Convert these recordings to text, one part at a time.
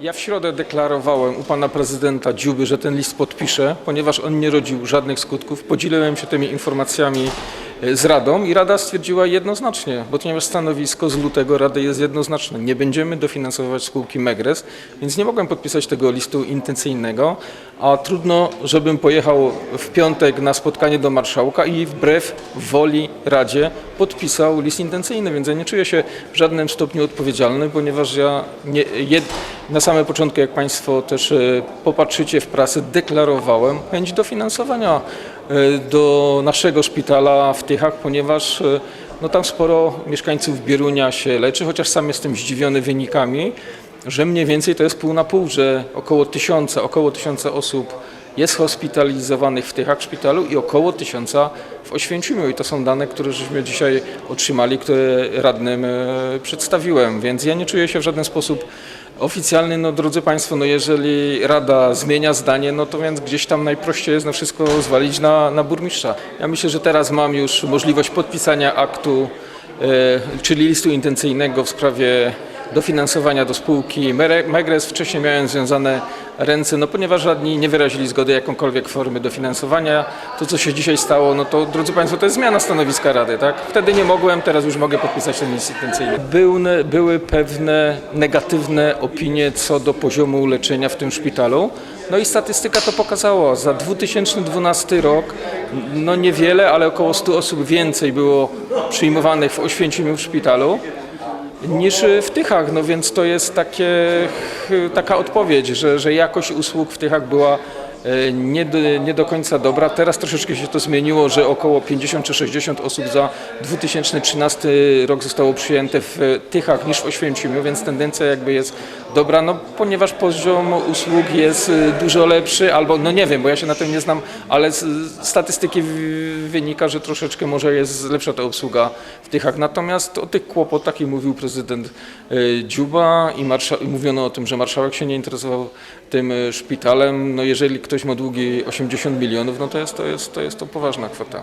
Ja w środę deklarowałem u pana prezydenta Dziuby, że ten list podpiszę, ponieważ on nie rodził żadnych skutków. Podzieliłem się tymi informacjami e, z Radą i Rada stwierdziła jednoznacznie, bo ponieważ stanowisko z lutego Rady jest jednoznaczne, nie będziemy dofinansowywać spółki Megres, więc nie mogłem podpisać tego listu intencyjnego, a trudno, żebym pojechał w piątek na spotkanie do marszałka i wbrew woli Radzie podpisał list intencyjny, więc ja nie czuję się w żadnym stopniu odpowiedzialny, ponieważ ja nie, jed, na samym początku, jak Państwo też e, popatrzycie w prasę, deklarowałem chęć dofinansowania e, do naszego szpitala w Tychach, ponieważ e, no, tam sporo mieszkańców Bierunia się leczy, chociaż sam jestem zdziwiony wynikami, że mniej więcej to jest pół na pół, że około tysiąca, około tysiąca osób jest hospitalizowanych w Tychach szpitalu i około tysiąca w Oświęcimiu. I to są dane, które żeśmy dzisiaj otrzymali, które radnym przedstawiłem. Więc ja nie czuję się w żaden sposób oficjalny. No drodzy Państwo, no jeżeli Rada zmienia zdanie, no to więc gdzieś tam najprościej jest no wszystko zwalić na, na burmistrza. Ja myślę, że teraz mam już możliwość podpisania aktu, e, czyli listu intencyjnego w sprawie dofinansowania do spółki Megres. Wcześniej miałem związane ręce, no ponieważ radni nie wyrazili zgody jakąkolwiek formy dofinansowania. To, co się dzisiaj stało, no to drodzy Państwo, to jest zmiana stanowiska Rady, tak? Wtedy nie mogłem, teraz już mogę podpisać ten list intencyjny. Były, były pewne negatywne opinie co do poziomu leczenia w tym szpitalu. No i statystyka to pokazała. Za 2012 rok, no niewiele, ale około 100 osób więcej było przyjmowanych w Oświęcimiu w szpitalu niż w Tychach, no więc to jest takie, taka odpowiedź, że, że jakość usług w Tychach była nie do, nie do końca dobra. Teraz troszeczkę się to zmieniło, że około 50 czy 60 osób za 2013 rok zostało przyjęte w Tychach niż w Oświęcimiu, więc tendencja jakby jest dobra, no ponieważ poziom usług jest e, dużo lepszy, albo no nie wiem, bo ja się na tym nie znam, ale z statystyki wynika, że troszeczkę może jest lepsza ta obsługa w Tychach. Natomiast o tych kłopotach i mówił prezydent e, Dziuba i, i mówiono o tym, że marszałek się nie interesował tym e, szpitalem. No jeżeli ktoś ma długi 80 milionów, no to jest to, jest, to, jest to poważna kwota.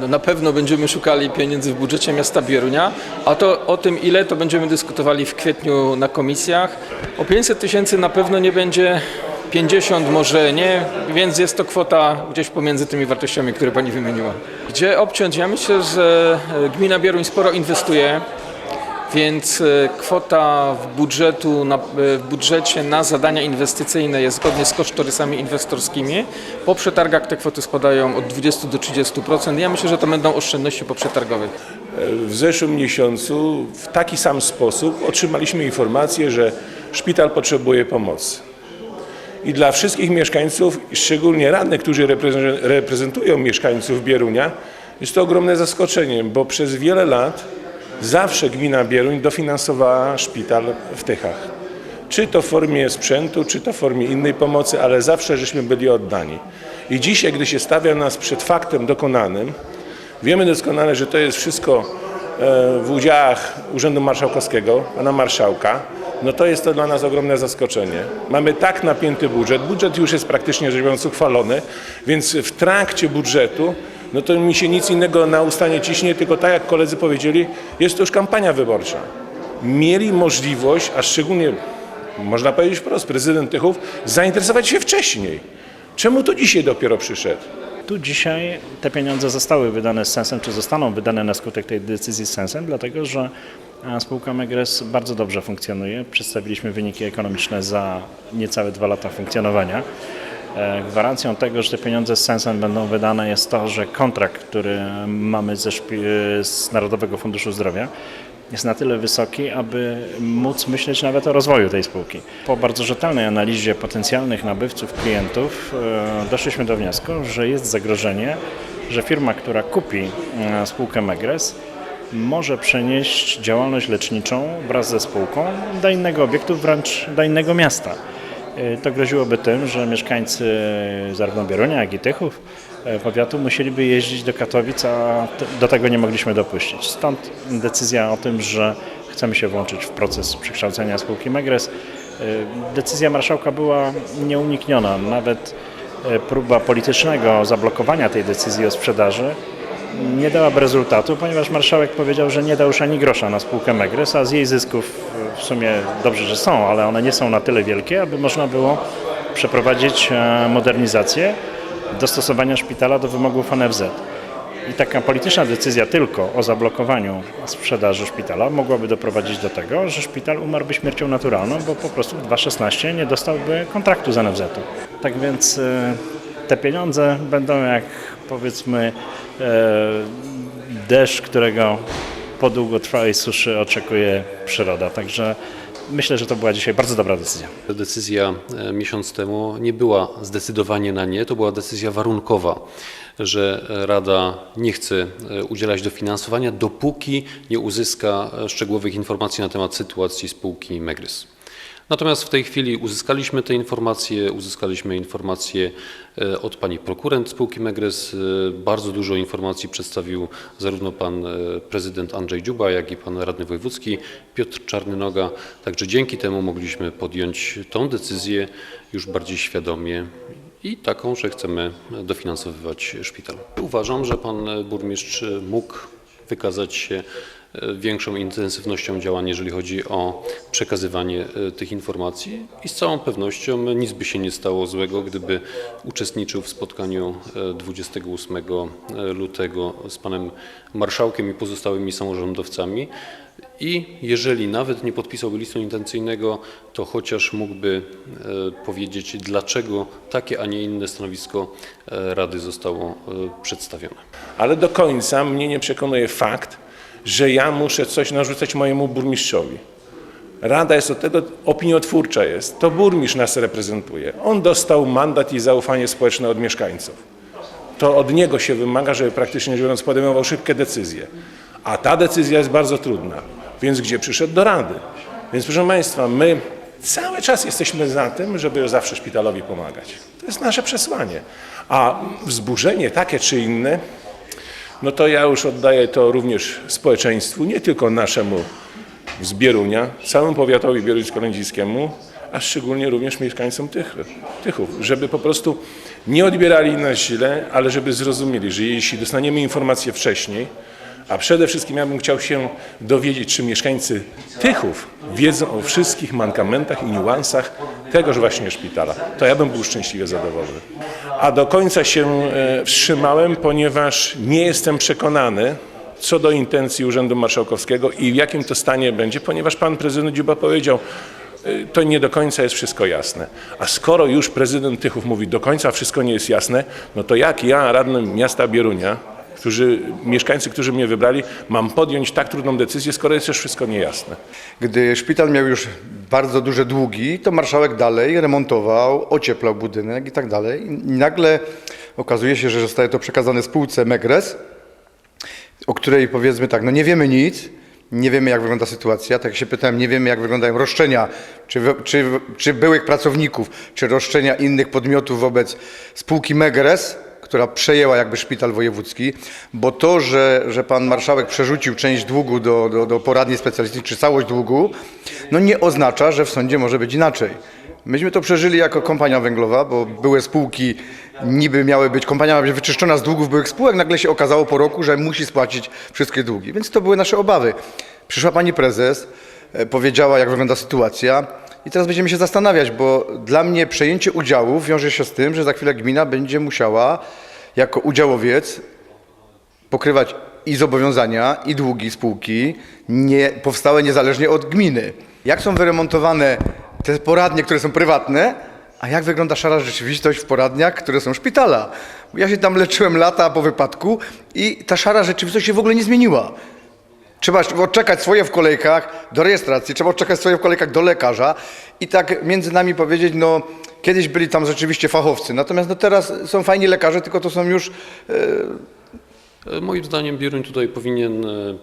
No na pewno będziemy szukali pieniędzy w budżecie miasta Bierunia, a to o tym ile to będziemy dyskutowali w kwietniu na komisjach. O 500 tysięcy na pewno nie będzie, 50 może nie, więc jest to kwota gdzieś pomiędzy tymi wartościami, które Pani wymieniła. Gdzie obciąć? Ja myślę, że e, gmina Bieruń sporo inwestuje, więc e, kwota w, budżetu, e, w budżecie na zadania inwestycyjne jest zgodnie z kosztorysami inwestorskimi. Po przetargach te kwoty spadają od 20 do 30%. Ja myślę, że to będą oszczędności poprzetargowe. W zeszłym miesiącu w taki sam sposób otrzymaliśmy informację, że szpital potrzebuje pomocy. I dla wszystkich mieszkańców, szczególnie radnych, którzy reprezen- reprezentują mieszkańców Bierunia, jest to ogromne zaskoczenie, bo przez wiele lat zawsze gmina Bieruń dofinansowała szpital w Tychach. Czy to w formie sprzętu, czy to w formie innej pomocy, ale zawsze żeśmy byli oddani. I dzisiaj, gdy się stawia nas przed faktem dokonanym, Wiemy doskonale, że to jest wszystko e, w udziałach Urzędu Marszałkowskiego, pana marszałka. No to jest to dla nas ogromne zaskoczenie. Mamy tak napięty budżet, budżet już jest praktycznie rzecz biorąc uchwalony, więc w trakcie budżetu no to mi się nic innego na usta nie ciśnie, tylko tak jak koledzy powiedzieli, jest to już kampania wyborcza. Mieli możliwość, a szczególnie można powiedzieć wprost, prezydent Tychów, zainteresować się wcześniej. Czemu to dzisiaj dopiero przyszedł? Tu dzisiaj te pieniądze zostały wydane z sensem, czy zostaną wydane na skutek tej decyzji z sensem, dlatego że e, spółka Megres bardzo dobrze funkcjonuje. Przedstawiliśmy wyniki ekonomiczne za niecałe dwa lata funkcjonowania. E, Gwarancją tego, że te pieniądze z sensem będą wydane jest to, że kontrakt, który mamy ze z Narodowego Funduszu Zdrowia jest na tyle wysoki, aby móc myśleć nawet o rozwoju tej spółki. Po bardzo rzetelnej analizie potencjalnych nabywców, klientów e, doszliśmy do wniosku, że jest zagrożenie, że firma, która kupi e, spółkę Megres, może przenieść działalność leczniczą wraz ze spółką do innego obiektu, wręcz do innego miasta. E, To groziłoby tym, że mieszkańcy zarówno Bierunia, jak i Tychów e, powiatu musieliby jeździć do Katowic, a do tego nie mogliśmy dopuścić. Stąd decyzja o tym, że chcemy się włączyć w proces przekształcenia spółki Megres. E, Decyzja marszałka była nieunikniona. Nawet próba politycznego zablokowania tej decyzji o sprzedaży nie dałaby rezultatu, ponieważ marszałek powiedział, że nie da już ani grosza na spółkę Megres, a z jej zysków w sumie dobrze, że są, ale one nie są na tyle wielkie, aby można było przeprowadzić e, modernizację dostosowania szpitala do wymogów NFZ. I taka polityczna decyzja tylko o zablokowaniu sprzedaży szpitala mogłaby doprowadzić do tego, że szpital umarłby śmiercią naturalną, bo po prostu w 2016 nie dostałby kontraktu z NFZ-u. Tak więc e, te pieniądze będą jak powiedzmy e, deszcz, którego po długotrwałej suszy oczekuje przyroda. Także myślę, że to była dzisiaj bardzo dobra decyzja. Decyzja e, miesiąc temu nie była zdecydowanie na nie, to była decyzja warunkowa, że Rada nie chce e, udzielać dofinansowania, dopóki nie uzyska e, szczegółowych informacji na temat sytuacji spółki Megrys. Natomiast w tej chwili uzyskaliśmy te informacje, uzyskaliśmy informacje e, od pani prokurent spółki Megrys. E, Bardzo dużo informacji przedstawił zarówno pan e, prezydent Andrzej Dziuba, jak i pan radny wojewódzki Piotr Czarnynoga. Także dzięki temu mogliśmy podjąć tą decyzję już bardziej świadomie i taką, że chcemy dofinansowywać szpital. Uważam, że pan burmistrz mógł wykazać się większą intensywnością działań, jeżeli chodzi o przekazywanie e, tych informacji i z całą pewnością nic by się nie stało złego, gdyby uczestniczył w spotkaniu e, 28 lutego z panem marszałkiem i pozostałymi samorządowcami i jeżeli nawet nie podpisałby listu intencyjnego, to chociaż mógłby e, powiedzieć, dlaczego takie, a nie inne stanowisko e, Rady zostało e, przedstawione. Ale do końca mnie nie przekonuje fakt, że ja muszę coś narzucać mojemu burmistrzowi. Rada jest od tego, opiniotwórcza jest. To burmistrz nas reprezentuje. On dostał mandat i zaufanie społeczne od mieszkańców. To od niego się wymaga, żeby praktycznie biorąc podejmował szybkie decyzje. A ta decyzja jest bardzo trudna. Więc gdzie przyszedł do Rady? Więc proszę Państwa, my cały czas jesteśmy za tym, żeby zawsze szpitalowi pomagać. To jest nasze przesłanie. A wzburzenie takie czy inne, no to ja już oddaję to również społeczeństwu, nie tylko naszemu z Bierunia, całemu powiatowi bieruńsko-lędziskiemu, a szczególnie również mieszkańcom tych, Tychów, żeby po prostu nie odbierali nas źle, ale żeby zrozumieli, że jeśli dostaniemy informację wcześniej, a przede wszystkim ja bym chciał się dowiedzieć, czy mieszkańcy Tychów wiedzą o wszystkich mankamentach i niuansach tegoż właśnie szpitala. To ja bym był szczęśliwie zadowolony. A do końca się e, wstrzymałem, ponieważ nie jestem przekonany co do intencji Urzędu Marszałkowskiego i w jakim to stanie będzie, ponieważ pan prezydent Dziuba powiedział, y, to nie do końca jest wszystko jasne. A skoro już prezydent Tychów mówi, do końca wszystko nie jest jasne, no to jak ja, radny miasta Bierunia, którzy, mieszkańcy, którzy mnie wybrali, mam podjąć tak trudną decyzję, skoro jest już wszystko niejasne. Gdy szpital miał już bardzo duże długi, to marszałek dalej remontował, ocieplał budynek i tak dalej. I nagle okazuje się, że zostaje to przekazane spółce Megres, o której powiedzmy tak, no nie wiemy nic, nie wiemy jak wygląda sytuacja, tak jak się pytałem, nie wiemy jak wyglądają roszczenia, czy, czy, czy byłych pracowników, czy roszczenia innych podmiotów wobec spółki Megres, która przejęła jakby szpital wojewódzki, bo to, że, że pan marszałek przerzucił część długu do, do, do poradni specjalistycznej, czy całość długu, no nie oznacza, że w sądzie może być inaczej. Myśmy to przeżyli jako kompania węglowa, bo były spółki, niby miały być, kompania ma być wyczyszczona z długów byłych spółek, nagle się okazało po roku, że musi spłacić wszystkie długi. Więc to były nasze obawy. Przyszła pani prezes, e, powiedziała jak wygląda sytuacja i teraz będziemy się zastanawiać, bo dla mnie przejęcie udziałów wiąże się z tym, że za chwilę gmina będzie musiała jako udziałowiec pokrywać i zobowiązania, i długi spółki nie, powstałe niezależnie od gminy. Jak są wyremontowane te poradnie, które są prywatne, a jak wygląda szara rzeczywistość w poradniach, które są szpitala? Ja się tam leczyłem lata po wypadku i ta szara rzeczywistość się w ogóle nie zmieniła. Trzeba odczekać swoje w kolejkach do rejestracji, trzeba odczekać swoje w kolejkach do lekarza i tak między nami powiedzieć, no kiedyś byli tam rzeczywiście fachowcy, natomiast no teraz są fajni lekarze, tylko to są już E, Moim zdaniem Bieruń tutaj powinien e, e,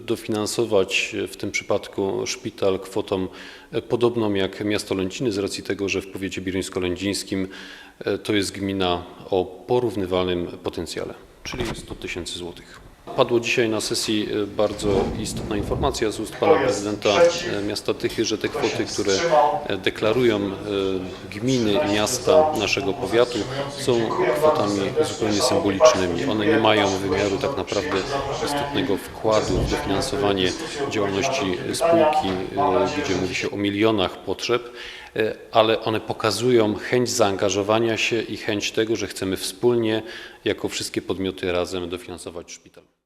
dofinansować w tym przypadku szpital kwotą e, podobną jak miasto Lęciny z racji tego, że w powiecie bieruńsko-lędzińskim e, to jest gmina o porównywalnym potencjale, czyli 100 tysięcy złotych. Padło dzisiaj na sesji e, bardzo istotna informacja z ust pana prezydenta e, miasta Tychy, że te kwoty, które e, deklarują gminy, miasta naszego powiatu są kwotami zupełnie symbolicznymi. One nie mają wymiaru tak naprawdę istotnego wkładu w dofinansowanie działalności spółki, gdzie mówi się o milionach potrzeb, ale one pokazują chęć zaangażowania się i chęć tego, że chcemy wspólnie, jako wszystkie podmioty razem dofinansować szpital.